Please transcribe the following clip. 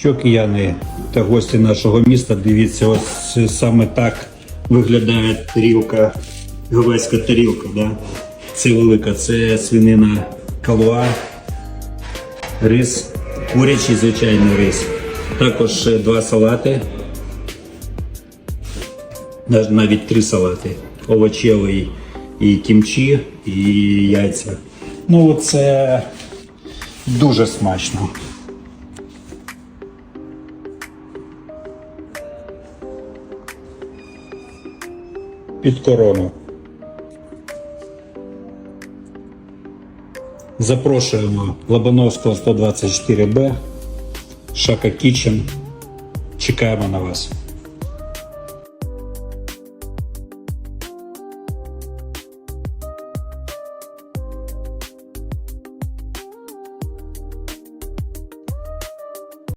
Що кияни та гості нашого міста, дивіться, ось саме так виглядає тарілка, гавайська тарілка. Да? Це велика, це свинина калуа, рис, курячий звичайний рис. Також е, два салати, навіть три салати. Овочевий і кімчі, і яйця. Ну, це дуже смачно. Під корону. Запрошуємо Лобановського 124Б, Шака Кічен. Чекаємо на вас.